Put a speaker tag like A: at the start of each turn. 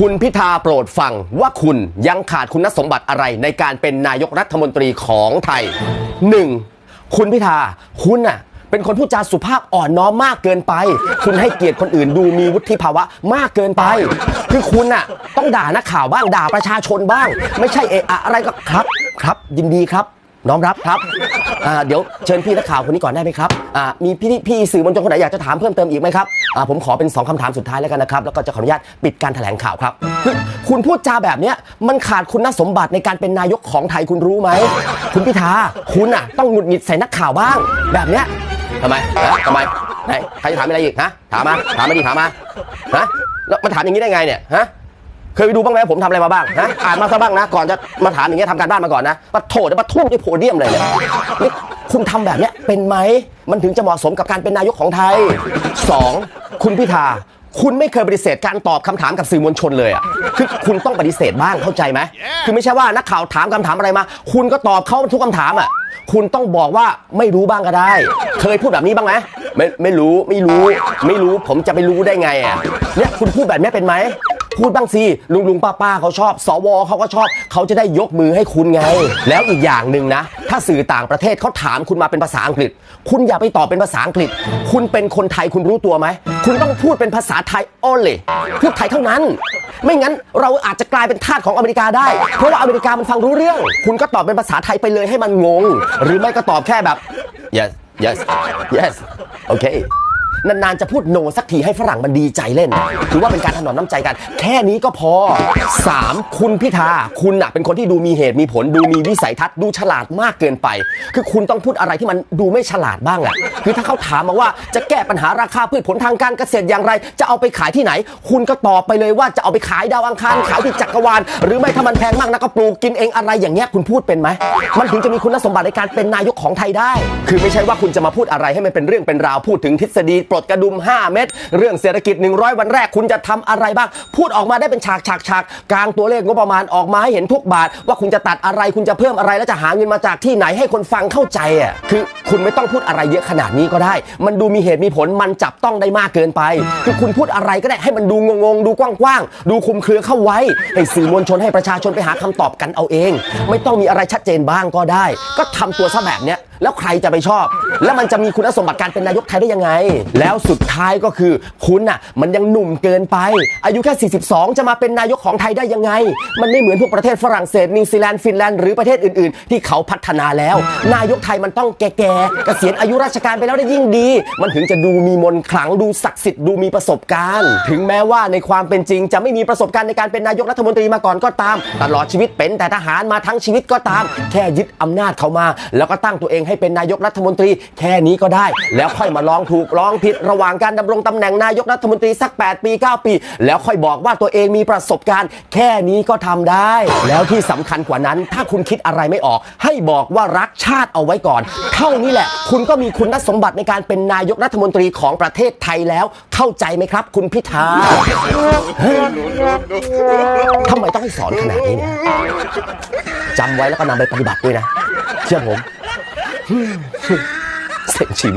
A: คุณพิธาโปรดฟังว่าคุณยังขาดคุณสมบัติอะไรในการเป็นนายกรัฐมนตรีของไทย 1. คุณพิธาคุณน่ะเป็นคนพูดจาสุภาพอ่อนน้อมมากเกินไป คุณให้เกียรติคนอื่นดูมีวุฒิภาวะมากเกินไป คือคุณน่ะต้องด่านักข่าวบ้างด่าประชาชนบ้าง ไม่ใช่เอะอะอะไรก็ครับ ครับยินดีครับ น้อมรับครับอ่าเดี๋ยวเชิญพี่นักข่าวคนนี้ก่อนได้ไหมครับอ่ามีพี่พี่สื่อมวลชนคนไหนอยากจะถามเพิ่มเติมอีกไหมครับอ่าผมขอเป็น 2คำถามสุดท้ายแล้วกันนะครับ แล้วก็จะขออนุญาตปิดการแถลงข่าวครับ คุณพูดจาแบบเนี้ยมันขาดคุณสมบัติในการเป็นนายกของไทยคุณรู้ไหม คุณพิธาคุณอะต้องหงุดหงิดใส่นักข่าวบ้าง แบบเนี้ยทำไมฮะทำไมไหนใครจะถามอะไรอีกฮะถามมาถามมาดิถามมาฮะแล้วมาถามอย่างนี้ได้ไงเนี่ยฮะ เคยไปดูบ้างไหมผมทำอะไรมาบ้างนะอ่านมาซะบ้างนะ ก่อนจะมาถามอย่างเงี้ยทำการบ้านมาก่อนนะมาโถจะมาทุ่มด้วยโพเดียมเลยเนี่ยนี่คุณทำแบบเนี้ยเป็นไหมมันถึงจะเหมาะสมกับการเป็นนายกของไทย 2. คุณพิธาคุณไม่เคยปฏิเสธการตอบคำถามกับสื่อมวลชนเลยอะคือคุณต้องปฏิเสธบ้างเข้าใจไหมคือไม่ใช่ว่านักข่าวถามคำถามอะไรมา คุณก็ตอบเขาทุกคำถามอะคุณต้องบอกว่าไม่รู้บ้างก็ได้ เคยพูดแบบนี้บ้างไหมไม่ไม่รู้ไม่รู้ ไม่รู้ผมจะไปรู้ได้ไงอะเนี่ยคุณพูดแบบนี้เป็นไหม พูดบ้างสิลุงลุงป้าป้าเขาชอบ สวเขาก็ชอบ เขาจะได้ยกมือให้คุณไง แล้วอีกอย่างหนึ่งนะ ถ้าสื่อต่างประเทศเขาถามคุณมาเป็นภาษาอังกฤษ คุณอย่าไปตอบเป็นภาษาอังกฤษ คุณเป็นคนไทยคุณรู้ตัวไหม คุณต้องพูดเป็นภาษาไทย only พูดไทยเท่านั้น ไม่งั้นเราอาจจะกลายเป็นทาสของอเมริกาได้ เพราะว่าอเมริกามันฟังรู้เรื่อง คุณก็ตอบเป็นภาษาไทยไปเลยให้มันงง หรือไม่ก็ตอบแค่แบบ yes yes yes โอเค นานๆจะพูดโนสักทีให้ฝรั่งมันดีใจเล่น ถือว่าเป็นการถนอมน้ำใจกัน แค่นี้ก็พอ 3. คุณพิธาคุณน่ะเป็นคนที่ดูมีเหตุมีผล ดูมีวิสัยทัศน์ดูฉลาดมากเกินไป คือคุณต้องพูดอะไรที่มันดูไม่ฉลาดบ้างแหละคือถ้าเขาถามมาว่าจะแก้ปัญหาราคาพืชผลทางการเกษตรอย่างไร จะเอาไปขายที่ไหน คุณก็ตอบไปเลยว่าจะเอาไปขายดาวอังคารขายที่จักรวาลหรือไม่ถ้ามันแพงมากนะก็ปลูกกินเองอะไรอย่างเงี้ยคุณพูดเป็นไหมมันถึงจะมีคุณสมบัติในการเป็นนายกของไทยได้ คือไม่ใช่ว่าคุณจะมาพูดอะไรให้มันเป็นเรื่องเป็นราวพูดถึงทฤษฎีปลดกระดุม 5 เม็ดเรื่องเศรษฐกิจ 100 วันแรกคุณจะทำอะไรบ้าง พูดออกมาได้เป็นฉากฉากฉากกลางตัวเลขงบประมาณออกมาให้เห็นทุกบาท ว่าคุณจะตัดอะไรคุณจะเพิ่มอะไรแล้วจะหาเงินมาจากที่ไหนให้คนฟังเข้าใจอะคือคุณไม่ต้องพูดอะไรเยอะขนาดนี้ก็ได้ มันดูมีเหตุมีผลมันจับต้องได้มากเกินไป คือคุณพูดอะไรก็ได้ให้มันดูงงๆดูกว้างๆดูคุมเครือเข้าไว้ให้สื่อมวลชนให้ประชาชนไปหาคำตอบกันเอาเอง ไม่ต้องมีอะไรชัดเจนบ้างก็ได้ ก็ทำตัวซะแบบเนี้ยแล้วใครจะไปชอบ แล้วมันจะมีคุณสมบัติการเป็นนายกไทยได้ยังไงแล้วสุดท้ายก็คือคุณน่ะมันยังหนุ่มเกินไป อายุแค่ 42 จะมาเป็นนายกของไทยได้ยังไง มันไม่เหมือนพวกประเทศฝรั่งเศสนิวซีแลนด์ฟินแลนด์หรือประเทศอื่นๆ ที่เขาพัฒนาแล้ว นายกไทยมันต้องแก่ๆเกษียณอายุราชการไปแล้วได้ยิ่งดี มันถึงจะดูมีมนขลังดูศักดิ์สิทธิ์ดูมีประสบการณ์ ถึงแม้ว่าในความเป็นจริง จะไม่มีประสบการณ์ในการเป็นนายกรัฐมนตรีมาก่อนก็ตาม ตลอดชีวิตเป็นแต่ทหารมาทั้งชีวิตก็ตาม แค่ยึดอำนาจเขามา แล้วก็ตั้งตัวเองให้เป็นนายกรัฐมนตรี แค่นี้ก็ได้ แล้วค่อยมาลองถูกลองผิดระหว่างการดำรงตำแหน่งนายกรัฐมนตรีสัก 8 ปี 9 ปี แล้วค่อยบอกว่าตัวเองมีประสบการณ์ แค่นี้ก็ทำได้ แล้วที่สำคัญกว่านั้น ถ้าคุณคิดอะไรไม่ออก ให้บอกว่ารักชาติเอาไว้ก่อน เท่านี้แหละ คุณก็มีคุณสมบัติในการเป็นนายกรัฐมนตรีของประเทศไทยแล้ว เข้าใจไหมครับ คุณพิธาทำไมต้องให้สอนขนาดนี้เนี่ยจำไว้แล้วก็นำไปปฏิบัติด้วยนะ เชื่อผมเสียงชีวิต